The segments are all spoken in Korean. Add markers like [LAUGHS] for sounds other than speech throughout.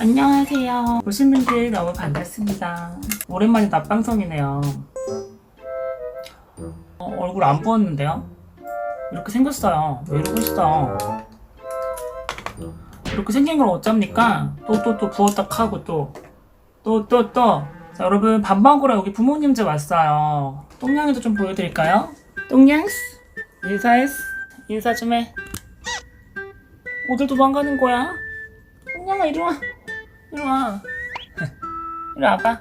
안녕하세요. 오신 분들 너무 반갑습니다. 오랜만에 낮방송이네요. 어, 얼굴 안 부었는데요? 이렇게 생겼어요. 왜 이러고 있어? 이렇게 생긴 걸 어쩝니까? 또 또 또 부었다 하고 또 또 또 또. 자, 여러분 밥 먹으러 여기 부모님 집 왔어요. 똥냥이도 좀 보여드릴까요? 똥냥스 인사했어? 인사 좀 해. 어딜 도망가는 거야? 똥냥아 이리 와. 이리 와. 이리 와봐.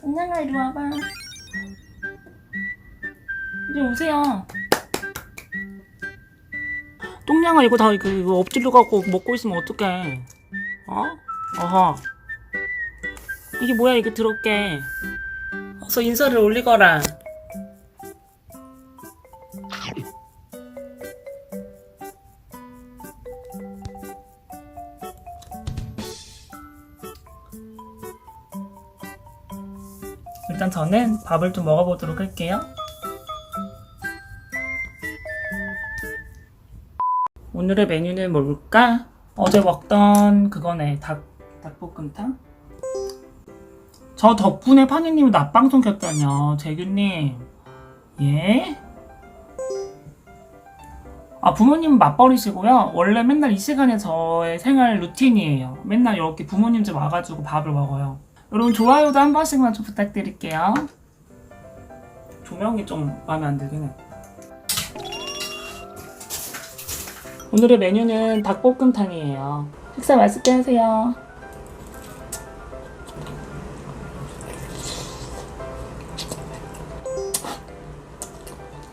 똥냥아 이리 와봐. 이리 오세요. 똥냥아 이거 다 이거, 이거 엎질러 갖고 먹고 있으면 어떡해? 어? 어허. 이게 뭐야 이게 더럽게. 어서 인사를 올리거라. 일단 저는 밥을 좀 먹어보도록 할게요. 오늘의 메뉴는 뭘까? 어제 먹던 그거네 닭 닭볶음탕. 저 덕분에 파니님이 낮방송 켰다뇨 재규님. 예? 아 부모님은 맞벌이시고요. 원래 맨날 이 시간에 저의 생활 루틴이에요. 맨날 이렇게 부모님 집 와가지고 밥을 먹어요. 여러분 좋아요도 한 번씩만 좀 부탁드릴게요. 조명이 좀 마음에 안 들긴 해. 오늘의 메뉴는 닭볶음탕이에요. 식사 맛있게 하세요.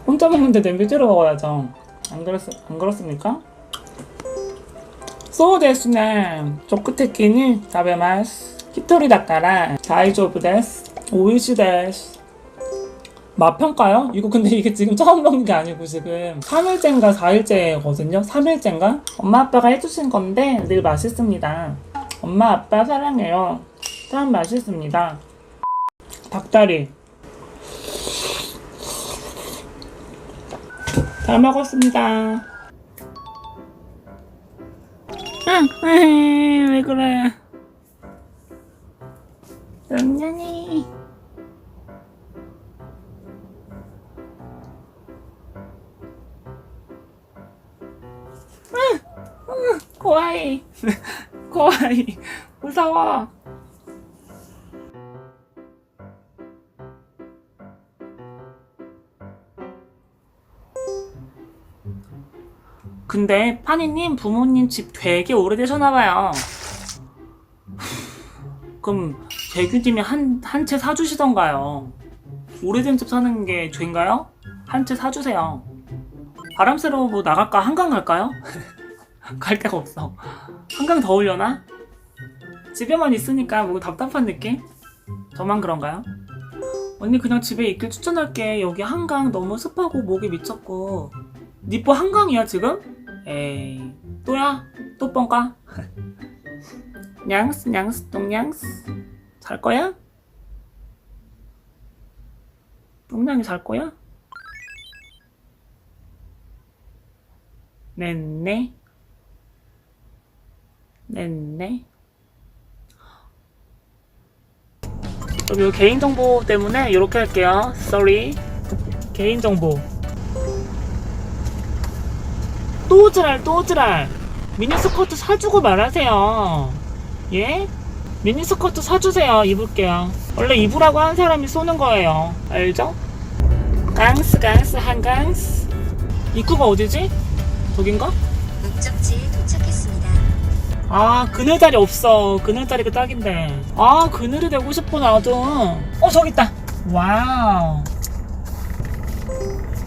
혼자 먹는데 냄비 들어 먹어야죠. 안 그렇, 안 그렇습니까? そうですね。食的に食べます。 히토리 닦아라 다이조브 데스 오이시 데스 맛평가요? 이거 근데 이게 지금 처음 먹는 게 아니고 지금 3일째인가 4일째거든요? 3일째인가? 엄마 아빠가 해주신 건데 늘 맛있습니다. 엄마 아빠 사랑해요. 참 맛있습니다. 닭다리. 잘 먹었습니다. [LAUGHS] 왜 그래? 무서워. 근데 파니님 부모님 집 되게 오래되셨나봐요. 그럼 재규님이 한 한 채 사주시던가요. 오래된 집 사는 게 죄인가요? 한 채 사주세요. 바람 쐬러 뭐 나갈까? 한강 갈까요? [LAUGHS] 갈 데가 없어. 한강 더울려나? 집에만 있으니까 뭐 답답한 느낌? 저만 그런가요? 언니 그냥 집에 있길 추천할게. 여기 한강 너무 습하고 목이 미쳤고. 니뽀 한강이야 지금? 에이 또야? 또 뻥까? [LAUGHS] 냥스 냥스 똥냥스 잘 거야? 똥냥이 잘 거야? 냈네 냈네 여기 개인정보 때문에 이렇게 할게요 sorry 개인정보 또 지랄 또 지랄 미니스커트 사주고 말하세요 예? 미니스커트 사주세요 입을게요 원래 입으라고 한 사람이 쏘는 거예요 알죠? 강스 강스 한강스 입구가 어디지? 저긴가? 목적지에 도착했습니다. 아 그늘 자리 없어. 그늘 자리가 딱인데. 아 그늘이 되고 싶어 나도 어 저기 있다. 와우.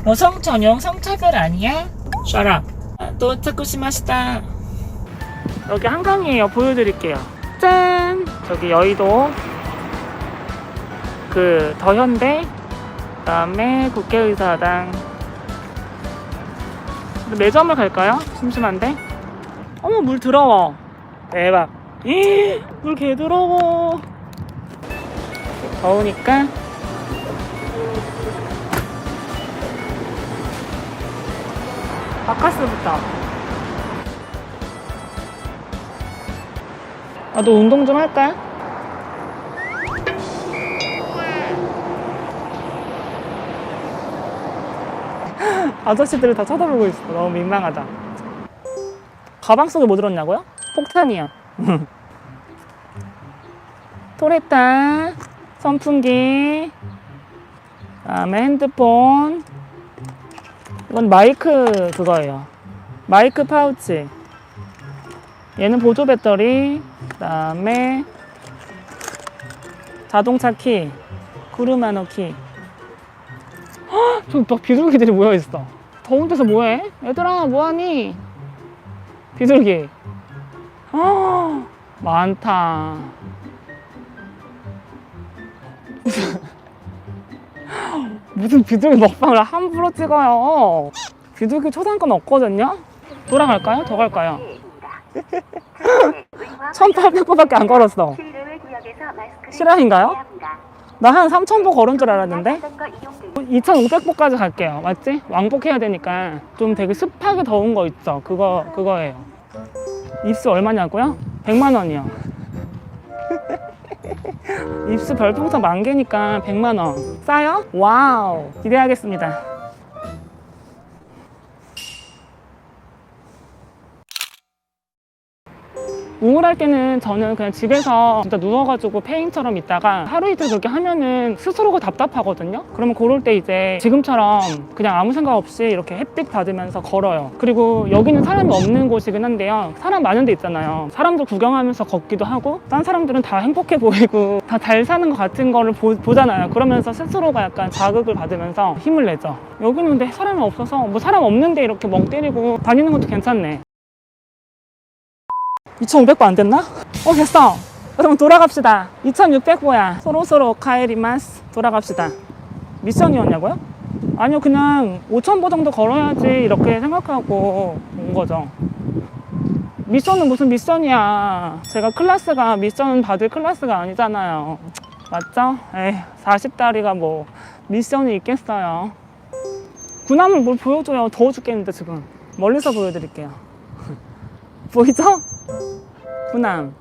여성 전용 성차별 아니야? 샤라 도착구시마시다. 여기 한강이에요. 보여드릴게요. 짠! 저기 여의도. 그 더현대. 그 다음에 국회의사당. 매점을 갈까요? 심심한데? 어머 물 더러워 대박 이, [GASPS] 물 개더러워 더우니까 바카스부터 나도 운동 좀 할까? [GASPS] 아저씨들을 다 쳐다보고 있어. 너무 민망하다. 가방 속에 뭐 들었냐고요? 폭탄이요. [LAUGHS] 토레타, 선풍기, 그다음에 핸드폰. 이건 마이크 그거예요. 마이크 파우치. 얘는 보조 배터리. 그다음에 자동차 키, 구르마노 키. [GASPS] 헉, 저기 막 비둘기들이 모여 있어. 더운 데서 뭐해? 얘들아 뭐하니? 비둘기. 아 많다. [LAUGHS] 무슨 비둘기 먹방을 함부로 찍어요. 비둘기 초상권 없거든요. 돌아갈까요? 더 갈까요? [LAUGHS] 1800보밖에 안 걸었어. 실화인가요? 나 한 3000보 걸은 줄 알았는데 2500보까지 갈게요. 맞지? 왕복해야 되니까 좀 되게 습하게 더운 거 있죠. 그거 그거예요. 입수 얼마냐고요? 100만 원이요. [LAUGHS] 입수 별풍선 만 개니까 100만 원. 싸요? 와우. 기대하겠습니다. 우울할 때는 저는 그냥 집에서 진짜 누워가지고 페인처럼 있다가 하루 이틀 그렇게 하면은 스스로가 답답하거든요. 그러면 그럴 때 이제 지금처럼 그냥 아무 생각 없이 이렇게 햇빛 받으면서 걸어요. 그리고 여기는 사람이 없는 곳이긴 한데요. 사람 많은 데 있잖아요. 사람들 구경하면서 걷기도 하고 딴 사람들은 다 행복해 보이고 [LAUGHS] 다 잘 사는 것 같은 거를 보, 보잖아요. 그러면서 스스로가 약간 자극을 받으면서 힘을 내죠. 여기는 근데 사람이 없어서 뭐 사람 없는데 이렇게 멍 때리고 다니는 것도 괜찮네. 2,500보 안 됐나? 어, 됐어. 여러분, 돌아갑시다. 2,600보야. 서로서로 카에리마스. 돌아갑시다. 미션이었냐고요? 아니요, 그냥 5,000보 정도 걸어야지 이렇게 생각하고 온 거죠. 미션은 무슨 미션이야. 제가 클래스가 미션 받을 클래스가 아니잖아요. 맞죠? 에이, 40다리가 뭐 미션이 있겠어요. 군함을 뭘 보여줘요. 더워 죽겠는데 지금. 멀리서 보여드릴게요. [LAUGHS] 보이죠? 군함.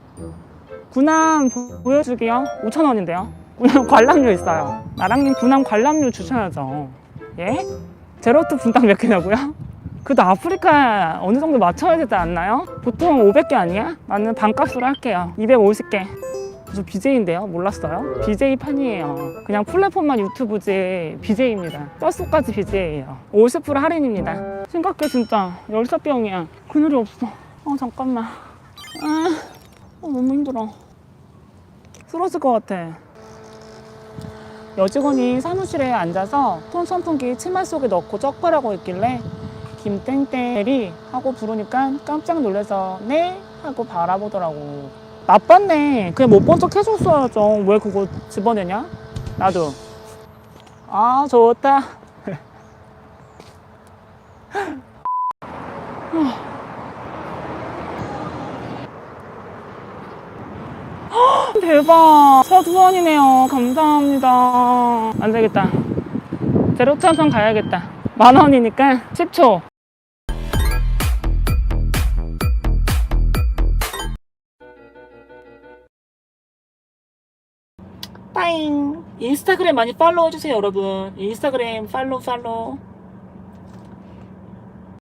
군함 보- 보여주기요? 5,000원인데요. 군함 [LAUGHS] 관람료 있어요. 나랑님 군함 관람료 주셔야죠. 예? 제로투 분당 몇 개냐고요? [LAUGHS] 그래도 아프리카 어느 정도 맞춰야 되지 않나요? 보통 500개 아니야? 나는 반값으로 할게요. 250개. 저 BJ인데요? 몰랐어요? BJ 판이에요. 그냥 플랫폼만 유튜브지 BJ입니다. 뼛속까지 BJ예요. 50% 할인입니다. 심각해 진짜. 열사병이야. 그늘이 없어. 어 잠깐만. 아 어, 너무 힘들어. 쓰러질 것 같아. 여직원이 사무실에 앉아서 톤 선풍기 치마 속에 넣고 쩍발하고 있길래 김땡땡이 하고 부르니까 깜짝 놀라서 네 하고 바라보더라고. 나빴네. 그냥 못 본 척 해줬어야죠. 왜 그거 집어내냐? 나도. 아 좋다. [LAUGHS] 대박. 첫 후원이네요. 감사합니다. 안 되겠다. 제로 찬성 가야겠다. 만 원이니까 10초. 빠잉. 인스타그램 많이 팔로우 해주세요, 여러분. 인스타그램 팔로우, 팔로우.